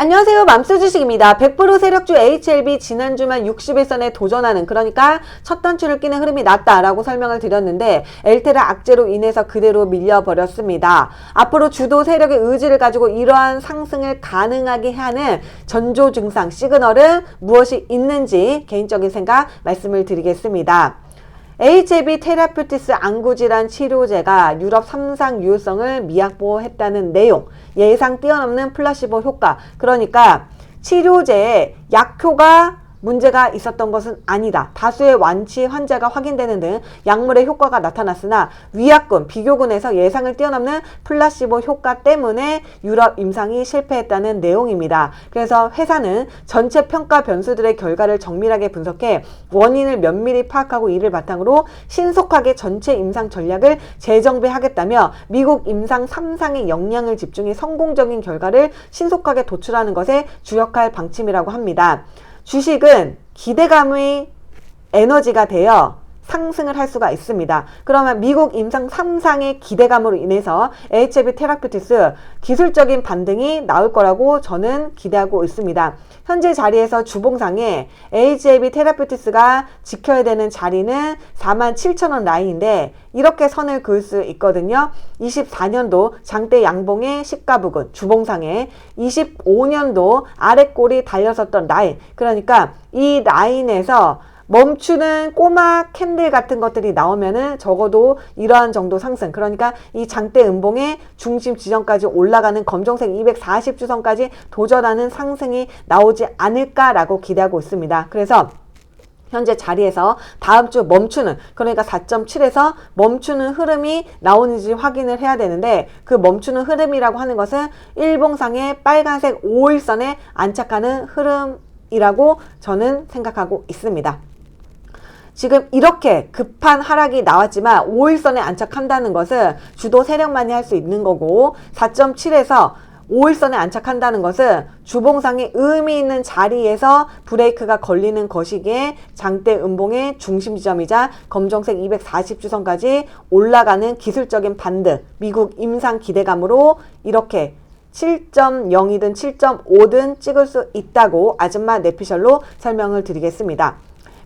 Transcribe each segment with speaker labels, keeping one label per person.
Speaker 1: 안녕하세요. 맘스 주식입니다. 100% 세력주 HLB 지난주만 60일선에 도전하는 그러니까 첫 단추를 끼는 흐름이 났다라고 설명을 드렸는데 엘테라 악재로 인해서 그대로 밀려버렸습니다. 앞으로 주도 세력의 의지를 가지고 이러한 상승을 가능하게 하는 전조 증상 시그널은 무엇이 있는지 개인적인 생각 말씀을 드리겠습니다. HAB 테라퓨티스 안구질환 치료제가 유럽 3상 유효성을 미확보했다는 내용, 예상 뛰어넘는 플라시보 효과. 그러니까 치료제의 약효가 문제가 있었던 것은 아니다. 다수의 완치 환자가 확인되는 등 약물의 효과가 나타났으나 위약군, 비교군에서 예상을 뛰어넘는 플라시보 효과 때문에 유럽 임상이 실패했다는 내용입니다. 그래서 회사는 전체 평가 변수들의 결과를 정밀하게 분석해 원인을 면밀히 파악하고 이를 바탕으로 신속하게 전체 임상 전략을 재정비하겠다며 미국 임상 3상의 역량을 집중해 성공적인 결과를 신속하게 도출하는 것에 주력할 방침이라고 합니다. 주식은 기대감의 에너지가 되어 상승을 할 수가 있습니다. 그러면 미국 임상 3상의 기대감으로 인해서 HB 테라피티스 기술적인 반등이 나올 거라고 저는 기대하고 있습니다. 현재 자리에서 주봉상에 HB 테라피티스가 지켜야 되는 자리는 47,000원 라인인데 이렇게 선을 그을 수 있거든요. 24년도 장대 양봉의 시가 부근 주봉상에 25년도 아래골이 달려섰던 라인 그러니까 이 라인에서 멈추는 꼬마 캔들 같은 것들이 나오면은 적어도 이러한 정도 상승 그러니까 이 장대 음봉의 중심 지점까지 올라가는 검정색 240주선까지 도전하는 상승이 나오지 않을까라고 기대하고 있습니다. 그래서 현재 자리에서 다음 주 멈추는 그러니까 4.7에서 멈추는 흐름이 나오는지 확인을 해야 되는데 그 멈추는 흐름이라고 하는 것은 일봉상의 빨간색 5일선에 안착하는 흐름이라고 저는 생각하고 있습니다. 지금 이렇게 급한 하락이 나왔지만 5일선에 안착한다는 것은 주도 세력만이 할 수 있는 거고 4.7에서 5일선에 안착한다는 것은 주봉상의 의미 있는 자리에서 브레이크가 걸리는 것이기에 장대 음봉의 중심 지점이자 검정색 240주선까지 올라가는 기술적인 반등, 미국 임상 기대감으로 이렇게 7.0이든 7.5든 찍을 수 있다고 아줌마 내피셜로 설명을 드리겠습니다.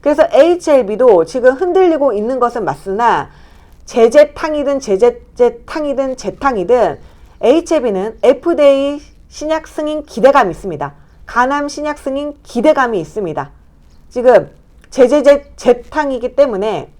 Speaker 1: 그래서 HLB도 지금 흔들리고 있는 것은 맞으나 제재탕이든 제재탕이든 제탕이든 HLB는 FDA 신약 승인 기대감이 있습니다. 간암 신약 승인 기대감이 있습니다. 지금 제재제 재탕이기 때문에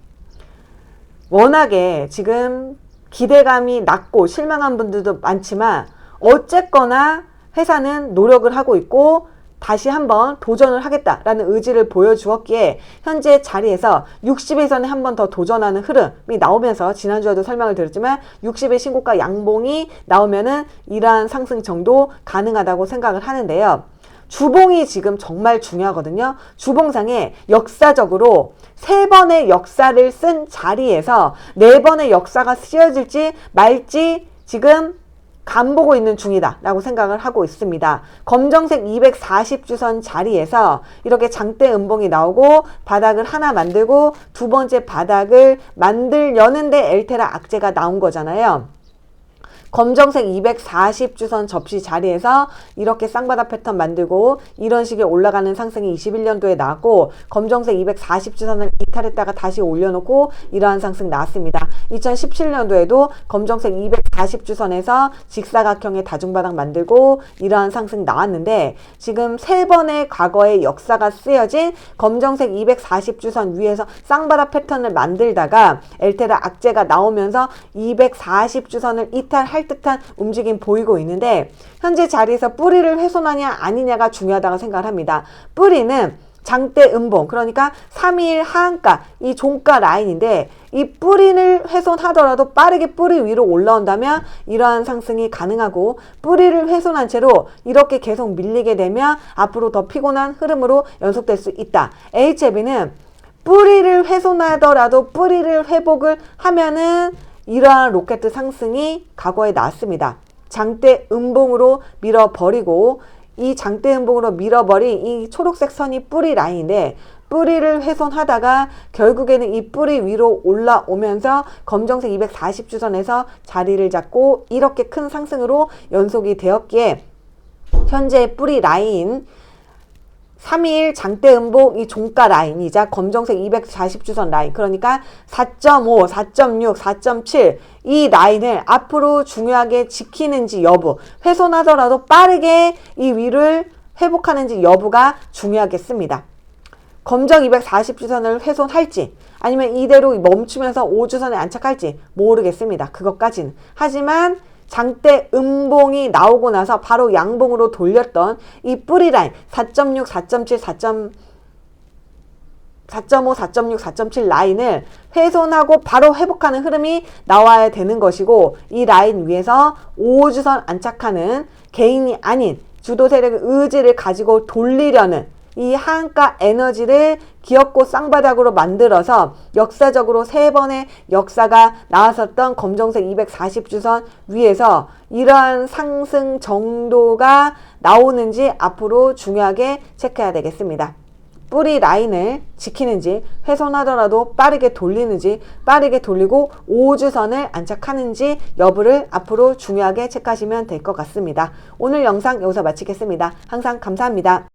Speaker 1: 워낙에 지금 기대감이 낮고 실망한 분들도 많지만 어쨌거나 회사는 노력을 하고 있고 다시 한번 도전을 하겠다라는 의지를 보여주었기에 현재 자리에서 60에서는 한번 더 도전하는 흐름이 나오면서 지난주에도 설명을 드렸지만 60의 신고가 양봉이 나오면은 이러한 상승 정도 가능하다고 생각을 하는데요. 주봉이 지금 정말 중요하거든요. 주봉상에 역사적으로 세 번의 역사를 쓴 자리에서 네 번의 역사가 쓰여질지 말지 지금 간 보고 있는 중이다 라고 생각을 하고 있습니다. 검정색 240주선 자리에서 이렇게 장대 음봉이 나오고 바닥을 하나 만들고 두 번째 바닥을 만들려는데 엘테라 악재가 나온 거잖아요. 검정색 240주선 접시 자리에서 이렇게 쌍바닥 패턴 만들고 이런 식의 올라가는 상승이 21년도에 나왔고 검정색 240주선을 이탈했다가 다시 올려놓고 이러한 상승 나왔습니다. 2017년도에도 검정색 240 주선에서 직사각형의 다중바닥 만들고 이러한 상승 나왔는데 지금 세 번의 과거의 역사가 쓰여진 검정색 240주선 위에서 쌍바닥 패턴을 만들다가 엘테라 악재가 나오면서 240주선을 이탈할 듯한 움직임 보이고 있는데 현재 자리에서 뿌리를 훼손하냐 아니냐가 중요하다고 생각을 합니다. 뿌리는 장대 음봉 그러니까 3일 하한가 이 종가 라인인데 이 뿌리를 훼손하더라도 빠르게 뿌리 위로 올라온다면 이러한 상승이 가능하고 뿌리를 훼손한 채로 이렇게 계속 밀리게 되면 앞으로 더 피곤한 흐름으로 연속될 수 있다. HB는 뿌리를 훼손하더라도 뿌리를 회복을 하면은 이러한 로켓 상승이 과거에 나왔습니다. 장대 음봉으로 밀어버리고 이 장대 음봉으로 밀어버린 이 초록색 선이 뿌리 라인인데 뿌리를 훼손하다가 결국에는 이 뿌리 위로 올라오면서 검정색 240주선에서 자리를 잡고 이렇게 큰 상승으로 연속이 되었기에 현재 뿌리 라인 3일 장대 음봉 이 종가 라인이자 검정색 240주선 라인 그러니까 4.5, 4.6, 4.7 이 라인을 앞으로 중요하게 지키는지 여부 훼손하더라도 빠르게 이 위를 회복하는지 여부가 중요하겠습니다. 검정 240주선을 훼손할지 아니면 이대로 멈추면서 5주선에 안착할지 모르겠습니다. 그것까지는. 하지만 장대 음봉이 나오고 나서 바로 양봉으로 돌렸던 이 뿌리 라인 4.6, 4.7, 4. 4.5, 4.6, 4.7 라인을 훼손하고 바로 회복하는 흐름이 나와야 되는 것이고 이 라인 위에서 5주선 안착하는 개인이 아닌 주도 세력의 의지를 가지고 돌리려는 이 하한가 에너지를 기업고 쌍바닥으로 만들어서 역사적으로 세 번의 역사가 나왔었던 검정색 240주선 위에서 이러한 상승 정도가 나오는지 앞으로 중요하게 체크해야 되겠습니다. 뿌리 라인을 지키는지 훼손하더라도 빠르게 돌리는지 빠르게 돌리고 5주선을 안착하는지 여부를 앞으로 중요하게 체크하시면 될 것 같습니다. 오늘 영상 여기서 마치겠습니다. 항상 감사합니다.